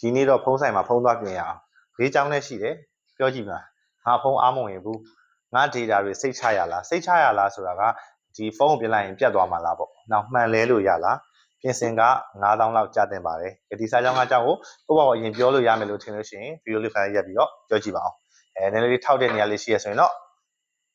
ဒီနေ့တော့ဖုန်းဆိုင်မှာဖုန်းသွားပြင်ရအောင်လေးချောင်းနဲ့ရှိတယ်ပြောကြည့်ပါငါဖုန်းအားမဝင်ဘူးငါ data တွေစိတ်ချရလားစိတ်ချရလားဆိုတာကဒီဖုန်းကိုပြင်လိုက်ရင်ပြတ်သွားမှာလားပေါ့နောက်မှန်လဲလို့ရလားပြင်ဆင်က9000လောက်ကျတင်ပါတယ်ဒီစာကြောင်းကကြောက်ကိုကိုယ့်ဘာကိုအရင်ပြောလို့ရမယ်လို့ထင်လို့ရှိရင်ဗီဒီယိုလေးဖိုင်ရက်ပြီးတော့ပြောကြည့်ပါအောင်အဲနည်းနည်းလေးထောက်တဲ့နေရာလေးရှိရဆိုရင်တော့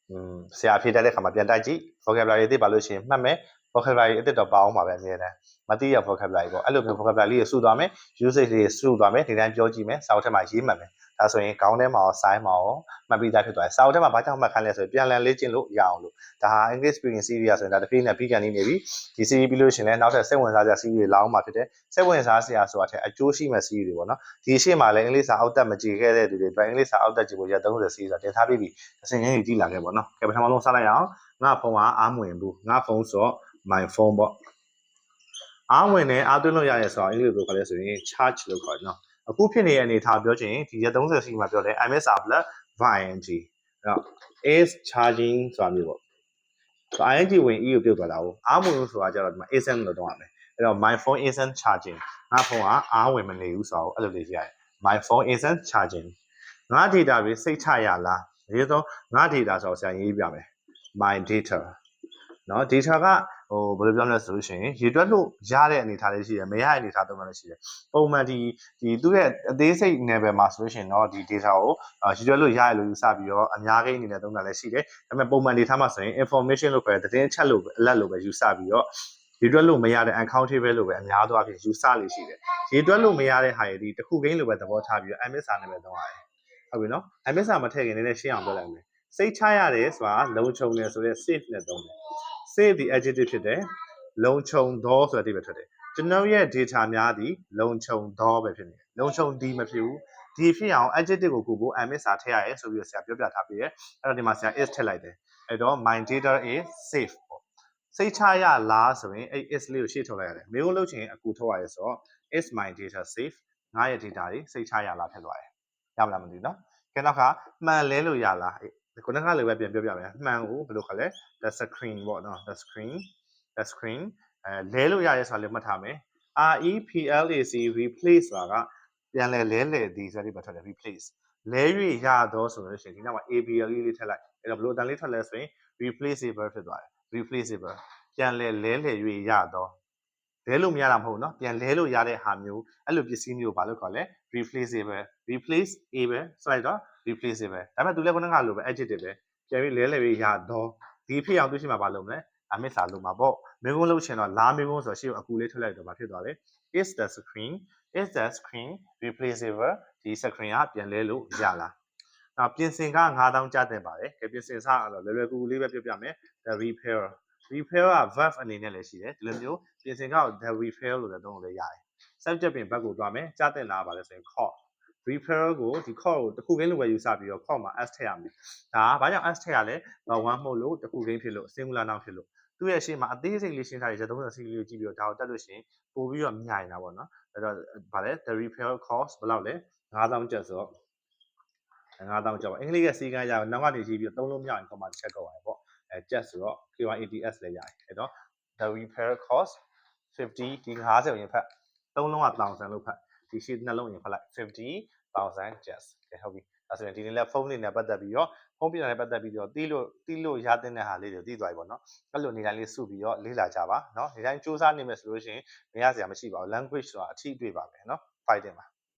อืมဆရာအဖြေတက်တဲ့ခါမှာပြန်တိုက်ကြည့် vocabulary အသစ်ပါလို့ရှိရင်မှတ်မယ် vocabulary အသစ်တော့ပါအောင်ပါပဲအများတန်းမသိရ vocabulary ပေါ့အဲ့လိုမျိုး vocabulary လေးတွေစုသွားမယ် usage တွေစုသွားမယ်ဒီတိုင်းပြောကြည့်မယ်စာအုပ်ထဲမှာရေးမှတ်မယ် ဒါဆိုရင်ခေါင်းထဲမှာရောစိုင်းမှာရောမှတ်ပြီးသားဖြစ်သွားတယ်စာအုပ်ထဲမှာဘာကြောင့်မှတ်ခိုင်းလဲဆိုရင်ပြန်လည်လေ့ကျင့်လို့ရအောင်လို့ဒါဟာ English speaking series ဆိုရင်ဒါတစ်ပြေးနဲ့ပြီးကန်နေနေပြီဒီ series ပြီးလို့ရှိရင်လည်းနောက်ထပ်စိတ်ဝင်စားစရာ series တွေလာအောင်မှာဖြစ်တယ်စိတ်ဝင်စားစရာဆိုတာထက်အကျိုးရှိမဲ့ series တွေပေါ့နော်ဒီရှေ့မှာလည်းအင်္ဂလိပ်စာအောက်တက်မကြည့်ခဲ့တဲ့သူတွေအတွက်အင်္ဂလိပ်စာအောက်တက်ကြည့်ဖို့ရ30 series ဆိုတာတင်ထားပြီးပြီအစဉ်ချင်းကြီးကြည့်လာခဲ့ပေါ့နော်ကဲပထမဆုံးစလိုက်ရအောင်ငါဖုန်းကအားမဝင်ဘူးငါဖုန်းဆို my phone ပေါ့အားဝင်နေအားသွင်းလို့ရရဲဆိုတော့အင်္ဂလိပ်လိုခေါ်လဲဆိုရင် charge လို့ခေါ်တယ်နော် အခုဖြစ်နေတဲ့အနေအထားပြောချင်ဒီရက်30စီမှာပြောတယ် MSR plus ing အဲ့တော့ is charging ဆိုတာမျိုးပေါ့ဆို ing ဝင် e ကိုပြုတ်သွားတာကိုအားမဝင်ဘူးဆိုတာကြတော့ဒီမှာ isn't လို့တော့ရမယ်အဲ့တော့ my phone isn't charging ငါဖုန်းကအားဝင်မနေဘူးဆိုတော့အဲ့လိုလေးရေးရတယ် my phone isn't charging ငါ data တွေစိတ်ချရလားဒီတော့ငါ data ဆိုတော့ဆရာရေးပြမယ် my data နော် data ကဟိုဘယ်လိုပြောမလဲဆိုလို့ရှိရင်ရေတွက်လို့ရတဲ့အနေအထားလေးရှိတယ်မရတဲ့အနေအထားသုံးတာလည်းရှိတယ်ပုံမှန်ဒီဒီသူ့ရဲ့အသေးစိတ် level မှာဆိုလို့ရှိရင်တော့ဒီ data ကိုရေတွက်လို့ရရလို့ယူဆပြီးတော့အများကြီးအနေနဲ့သုံးတာလည်းရှိတယ်ဒါပေမဲ့ပုံမှန် data မှာဆိုရင် information လို့ခေါ်တဲ့သတင်းအချက်လို့ alert လို့ပဲယူဆပြီးတော့ရေတွက်လို့မရတဲ့ accountable လို့ပဲအများသောအားဖြင့်ယူဆလေးရှိတယ်ရေတွက်လို့မရတဲ့ဟာရည်ဒီတစ်ခုကိန်းလိုပဲသဘောထားပြီးတော့ MSR နဲ့ပဲသုံးရတယ်ဟုတ်ပြီနော် MSR မထည့်ခင်နည်းနည်းရှင်းအောင်ပြောလိုက်မယ်စိတ်ချရတယ်ဆိုတာလုံခြုံတယ်ဆိုတဲ့ safe နဲ့သုံးတယ် save the adjective ဖြစ်တယ်လုံခြုံသောဆိုတဲ့အဓိပ္ပာယ်ထွက်တယ်ကျွန်တော်ရဲ့ data များသည်လုံခြုံသောပဲဖြစ်နေတယ်လုံခြုံသည်မဖြစ်ဘူးဒီဖြစ်အောင် adjective ကိုကိုကို ms စာထည့်ရရဲဆိုပြီးတော့ဆရာပြောပြထားပြီးတယ်အဲ့တော့ဒီမှာဆရာ is ထည့်လိုက်တယ်အဲ့တော့ my data is safe ပေါ့စိတ်ချရလားဆိုရင်အဲ့ is လေးကိုရှေ့ထုတ်လိုက်ရတယ်မေးဖို့လုပ်ချင်အကူထုတ်ရရဲဆိုတော့ is my data safe ငါရဲ့ data တွေစိတ်ချရလားဖြစ်သွားတယ်ရမလားမသိဘူးเนาะကဲနောက်ကမှန်လဲလို့ရလား ခုနကလည်းပဲပြန်ပြောပြမယ်မှန်ကိုဘယ်လိုခေါ်လဲ the screen ပေါ့နော် the screen the screen အဲလဲလို့ရရဲဆိုတာလည်းမှတ်ထားမယ် REPLAC replace ဆိုတာကပြန်လဲလဲလဲဒီဆိုတဲ့ပတ်ထွက်တယ် replace လဲ၍ရတော့ဆိုလို့ရှိရင်ဒီနောက်မှာ ABL လေးထည့်လိုက်အဲ့တော့ဘယ်လိုအတန်လေးထွက်လဲဆိုရင် replaceable ဖြစ်သွားတယ် replaceable ပြန်လဲလဲလဲ၍ရတော့ လဲလို့မရတာမဟုတ်နော်ပြန်လဲလို့ရတဲ့ဟာမျိုးအဲ့လိုပစ္စည်းမျိုးဘာလို့ခေါ်လဲ replaceable replace able ဆိုလိုက်တော့ replaceable ဒါပေမဲ့သူလည်းခုနကလိုပဲ adjective ပဲပြန်ပြီးလဲလဲပြီးရတော့ဒီဖြစ်အောင်တွေ့ရှိမှာဘာလို့မလဲအမစ်စာလုံးမှာပေါ့မင်းကုန်းလုံးချင်တော့လာမင်းကုန်းဆိုတော့ရှေ့ကိုအကူလေးထွက်လိုက်တော့ဘာဖြစ်သွားလဲ is the screen is the screen replaceable ဒီ screen ကပြန်လဲလို့ရလားနောက်ပြင်ဆင်က9000ကျတဲ့ပါတယ်ကဲပြင်ဆင်စအဲ့တော့လွယ်လွယ်ကူကူလေးပဲပြောပြမယ် the repair repair က verb အနေနဲ့လည်းရှိတယ်ဒီလိုမျိုးပြင်ဆင်က the repair လို့လည်းသုံးလို့လည်းရတယ် subject ပြင်ဘက်ကိုသွားမယ်ကြားတင်လာပါလဲဆိုရင် call repair ကိုဒီ call ကိုတစ်ခုကင်းလိုပဲယူဆပြီးတော့ call မှာ s ထည့်ရမယ်ဒါကဘာကြောင့် s ထည့်ရလဲ1မှုတ်လို့တစ်ခုကင်းဖြစ်လို့ singular noun ဖြစ်လို့သူ့ရဲ့ရှေ့မှာအသေးစိတ်လေးရှင်းထားတဲ့30စီလေးကိုကြည့်ပြီးတော့ဒါကိုတက်လို့ရှိရင်ပို့ပြီးတော့မြင်နေတာပေါ့နော်အဲ့တော့ဗာလဲ the repair cost ဘယ်လောက်လဲ9000ကျပ်ဆိုတော့9000ကျပ်ပါအင်္ဂလိပ်ရဲ့စီကန်းရအောင်နောက်ကနေကြည့်ပြီးတော့သုံးလို့မရရင်ခေါ်မှချက်ကောက်ရတယ်ပေါ့ အဲကျပ်ဆိုတော့ KYATS လည်းရတယ်အဲ့တော့ the repair cost 50ဒီ50ကိုရင်ဖတ်သုံးလုံးက1000လို့ဖတ်ဒီရှေ့နှလုံးရင်ဖတ်လိုက်50,000 just ကဲဟုတ်ပြီဒါဆိုရင်ဒီနေ့လည်းဖုန်းလေးနဲ့ပတ်သက်ပြီးတော့ဖုန်းပြတာနဲ့ပတ်သက်ပြီးတော့တီးလို့တီးလို့ရတဲ့ဟာလေးတွေတီးသွားပြီပေါ့နော်အဲ့လိုနေတိုင်းလေးစုပြီးတော့လေ့လာကြပါနော်ဒီတိုင်းစူးစမ်းနေမယ်ဆိုလို့ရှိရင်မရစရာမရှိပါဘူး language ဆိုတာအထီးတွေ့ပါမယ်နော် fighting ပါ